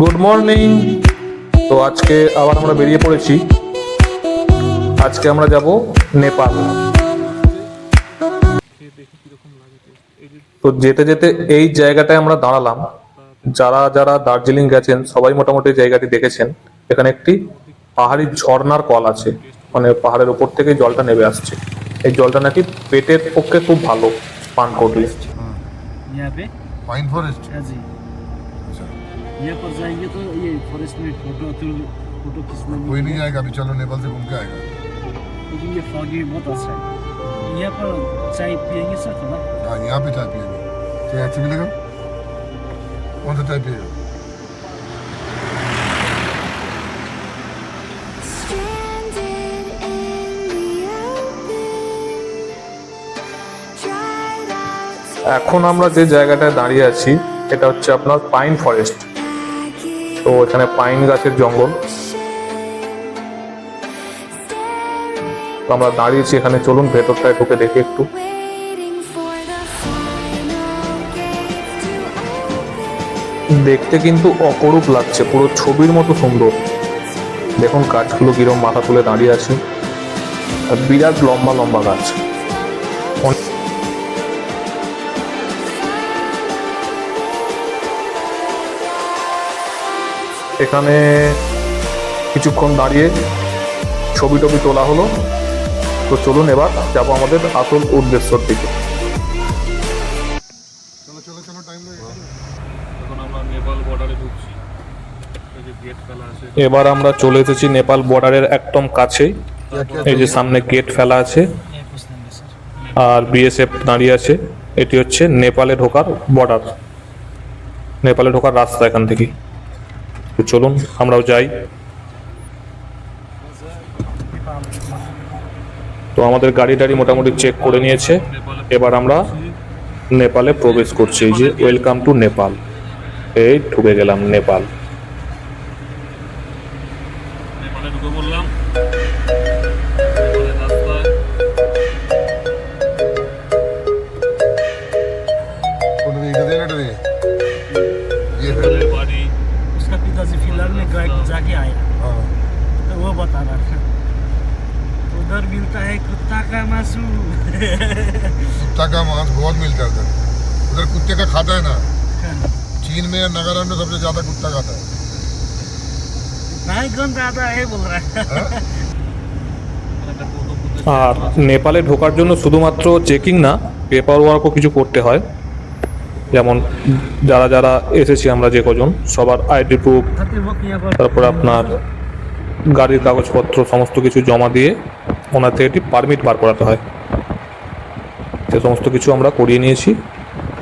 Good morning তো আজকে আবার আমরা বেরিয়ে পড়েছি। আজকে আমরা যাব নেপাল। তো যেতে যেতে এই জায়গাটায় আমরা দাঁড়ালাম। যারা যারা দার্জিলিং গেছেন সবাই মোটামুটি জায়গাটি দেখেছেন। এখানে একটি পাহাড়ি ঝর্নার কল আছে। মানে পাহাড়ের ওপর থেকে জলটা নেমে আসছে। এই জলটা নাকি পেটের পক্ষে খুব ভালো পান করলে ফরেস্ট यहाँ पर जाएंगे तो ये फॉरेस्ट में फोटो फोटो खींचने में कोई नहीं जाएगा अभी चलो नेपाल से घूम के आएगा लेकिन ये फॉगी बहुत अच्छा है यहाँ पर चाय पियेंगे सर थोड़ा हाँ यहाँ पे चाय पिएंगे चाय अच्छी मिलेगा कौन सा चाय पिएगा Stranded in the open, dried out এখন আমরা যে জায়গাটায় দাঁড়িয়ে আছি এটা হচ্ছে আপনার পাইন ফরেস্ট তো এখানে পাইন গাছের জঙ্গল। আমরা দাঁড়িয়েছি এখানে, চলুন ভেতরটায় ঢুকে দেখি একটু. দেখতে কিন্তু অপরূপ লাগছে, পুরো ছবির মতো সুন্দর। দেখুন গাছগুলো কিরম মাথা তুলে দাঁড়িয়ে আছে। বিরাট লম্বা লম্বা গাছ। এখানে কিছুক্ষণ দাঁড়িয়ে ছবি টবি তোলা হলো। তো চলুন এবার যাব আমাদের আসল উদ্দেশ্যর দিকে। এবার আমরা চলে এসেছি নেপাল বর্ডারের একদম কাছেই। এই যে সামনে গেট ফেলা আছে। আর বিএসএফ দাঁড়িয়ে আছে। এটি হচ্ছে নেপালে ঢোকার বর্ডার নেপালে ঢোকার রাস্তা এখান থেকে চলুন, আমরাও যাই। তো আমাদের গাড়ি টাড়ি মোটামুটি চেক করে নিয়েছে। এবার আমরা নেপালে প্রবেশ করছি। এই যে ওয়েলকাম টু নেপাল এই, ঢুকে গেলাম নেপাল। उधर मिलता है कुत्ता का मासू कुत्ता का मांस बहुत मिलता है उधर उधर कुत्ते का खाता है ना चीन में या नागालैंड में सबसे ज्यादा कुत्ता खाता है नहीं गंद आता है बोल रहा है আর নেপালে ঢোকার জন্য শুধুমাত্র চেকিং না পেপার ওয়ার্কও কিছু করতে হয় যেমন যারা যারা এসেছি আমরা যে কজন সবার আইডি প্রুফ खाते वक्त यहाँ पर তারপর আপনার গাড়ির কাগজপত্র, সমস্ত কিছু জমা দিয়ে ওনার থেকে একটি পারমিট বার করাতে হয়। সে সমস্ত কিছু আমরা করিয়ে নিয়েছি,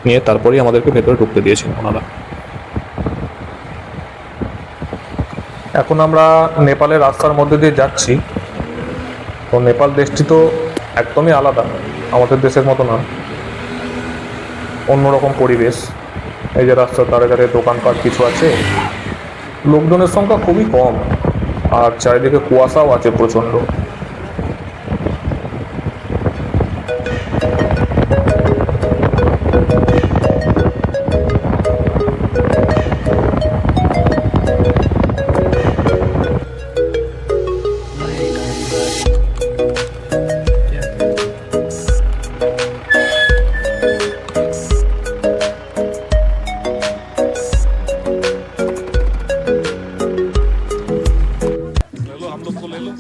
নিয়ে তারপরেই আমাদেরকে ভেতরে ঢুকতে দিয়েছেন ওনারা। এখন আমরা নেপালের রাস্তার মধ্যে দিয়ে যাচ্ছি। তো নেপাল দেশটি তো একদমই আলাদা, আমাদের দেশের মতো না। অন্যরকম পরিবেশ। এই যে রাস্তার ধারে ধারে দোকানপাট কিছু আছে, লোকজনের সংখ্যা খুবই কম। আর চারিদিকে কুয়াশাও আছে প্রচণ্ড।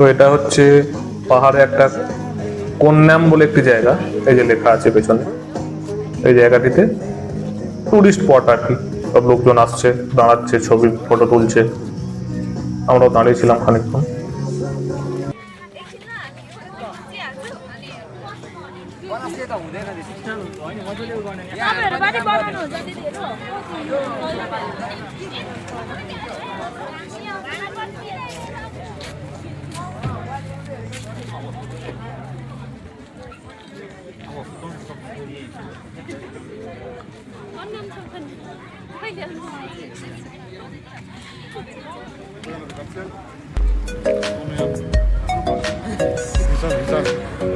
তো এটা হচ্ছে পাহাড়ে একটা কন্যাম বলে একটি জায়গা। এই যে লেখা আছে পেছনে। এই জায়গাটিতে টুরিস্ট স্পট আর কি। সব লোকজন আসছে, দাঁড়াচ্ছে, ছবি ফটো তুলছে। আমরাও দাঁড়িয়েছিলাম খানিকক্ষণ। có năm trong phần quay điện thoại Hãy subscribe cho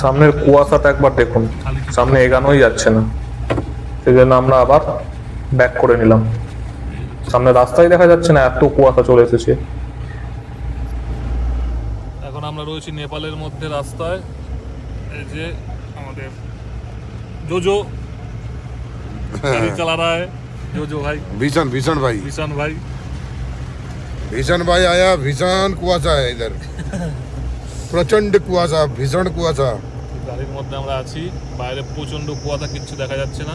সামনের কুয়াশাটা একবার দেখুন সামনে এগানোই যাচ্ছে না সেই জন্য আমরা আবার ব্যাক করে নিলাম সামনে রাস্তায় দেখা যাচ্ছে না এত কুয়াশা চলে এসেছে এখন আমরা রয়েছি নেপালের মধ্যে রাস্তায় এই যে আমাদের জোজো গাড়ি চালা रहा है जोजो भाई भीषण भीषण भाई किसान भाई भीषण भाई आया भीषण कुआसा है इधर प्रचंड कुआसा भीषण कुआसा গাড়ির মধ্যে আমরা আছি বাইরে প্রচন্ড কুয়াশা কিচ্ছু দেখা যাচ্ছে না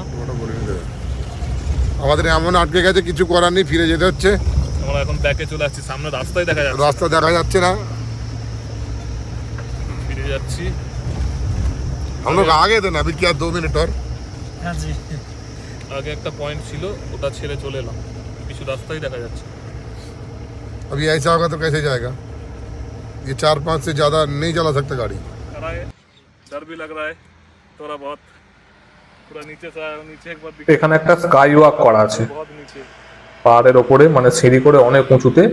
আমাদের এমন আটকে গেছে কিছু করার নেই ফিরে যেতে হচ্ছে আমরা এখন ব্যাকে চলে আসছি সামনে রাস্তায় দেখা যাচ্ছে রাস্তা দেখা যাচ্ছে না ফিরে যাচ্ছি हम लोग आगे थे ना अभी क्या दो मिनट और हाँ जी আগে একটা পয়েন্ট ছিল ওটা ছেড়ে চলে এলাম কিছু রাস্তায় দেখা যাচ্ছে अभी ऐसा होगा तो कैसे जाएगा ये चार पाँच से ज़्यादा नहीं चला सकता गाड़ी खड़ा है डर भी लग रहा है थोड़ा बहुत पूरा नीचे से आया हूं, नीचे एक बार এখানে একটা স্কাই ওয়াক করা আছে बहुत नीचे পাহাড়ের ওপরে মানে সিঁড়ি করে অনেক উঁচুতে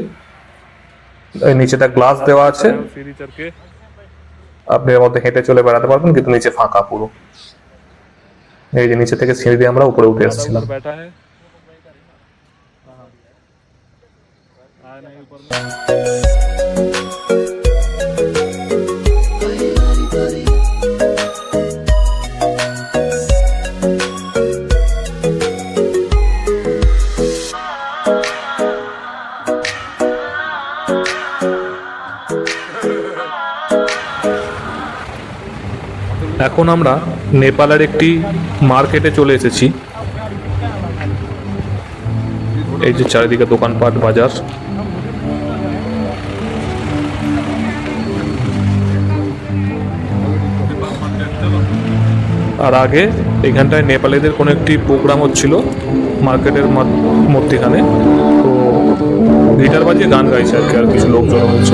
এই নিচেটা গ্লাস দেওয়া আছে সিঁড়ি চড়কে আপনি এর মধ্যে হেঁটে চলে বেড়াতে পারবেন কিন্তু নিচে ফাঁকা পুরো এই যে নিচে থেকে সিঁড়ি দিয়ে আমরা উপরে উঠে এসেছিলাম बैठा है এখন আমরা নেপালের একটি মার্কেটে চলে এসেছি। এই যে চারিদিকে দোকানপাট, বাজার। আর আগে এখানটায় নেপালিদের কোনো একটি প্রোগ্রাম হচ্ছিল, মার্কেটের মধ্যেখানে। তো গিটার বাজিয়ে গান গাইছে আর কি, আর কিছু লোকজন হচ্ছে।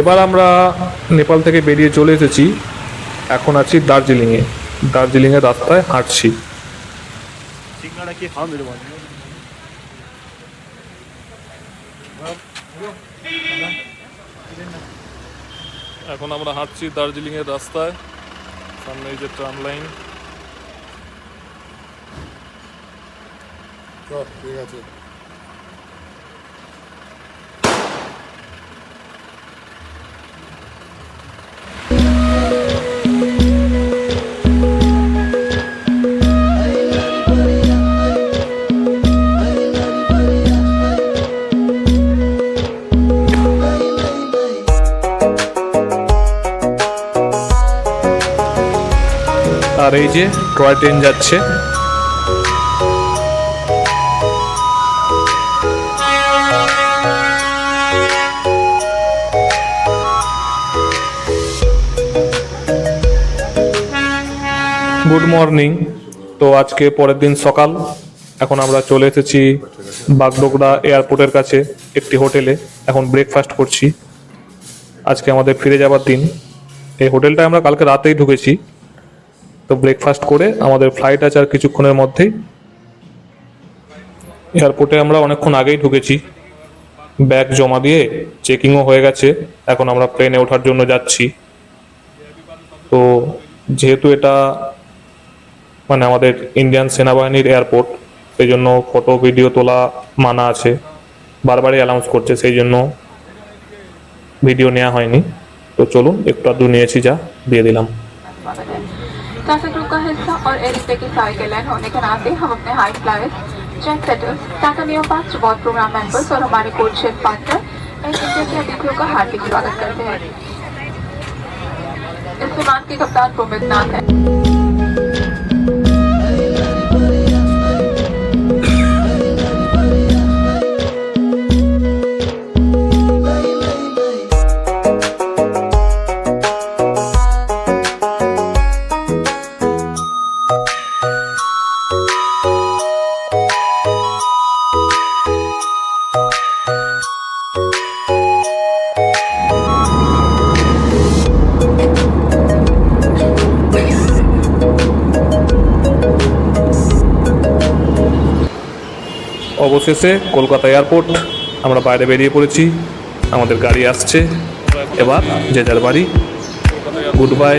এবার আমরা নেপাল থেকে বেরিয়ে চলে এসেছি। এখন আছি দার্জিলিংয়ে। দার্জিলিংয়ের রাস্তায় হাঁটছি। এখন আমরা হাঁটছি দার্জিলিংয়ের রাস্তায়। সামনে এই যে ট্রাম লাইন ঠিক আছে। আর এই যে টয় ট্রেন যাচ্ছে। গুড মর্নিং তো আজকে পরের দিন সকাল। এখন আমরা চলে এসেছি বাগডোগরা এয়ারপোর্টের কাছে, একটি হোটেলে। এখন ব্রেকফাস্ট করছি। আজকে আমাদের ফিরে যাবার দিন। এই হোটেলটা আমরা কালকে রাতেই ঢুকেছি। তো ব্রেকফাস্ট করে আমাদের ফ্লাইট আছে আর কিছুক্ষণের মধ্যেই এয়ারপোর্টে আমরা অনেকক্ষণ আগেই ঢুকেছি। ব্যাগ জমা দিয়ে চেকিংও হয়ে গেছে। এখন আমরা প্লেনে ওঠার জন্য যাচ্ছি। তো যেহেতু এটা মানে আমাদের ইন্ডিয়ান সেনাবাহিনীর এয়ারপোর্ট সেই জন্য ফটো ভিডিও তোলা মানা আছে। বারবারই অ্যানাউন্স করছে সেই জন্য ভিডিও নেওয়া হয়নি। তো চলুন, একটু আধটু নিয়েছি যা, দিয়ে দিলাম। टाटा ग्रुप का हिस्सा और एयर इंडिया की एयरलाइन होने के नाते हम अपने high flight check setters Tata Neu pass reward program members और हमारे coach chef partner Air India के अतिथियों का हार्दिक स्वागत करते हैं। इस विमान के कप्तान प्रोमित नाथ है। অবশেষে কলকাতা এয়ারপোর্ট, আমরা বাইরে বেরিয়ে পড়েছি। আমাদের গাড়ি আসছে। এবার যে যার বাড়ি। Goodbye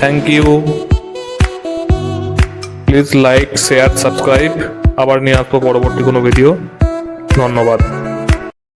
thank you please like share subscribe আবার নিয়ে আসব পরবর্তী কোনো ভিডিও ধন্যবাদ।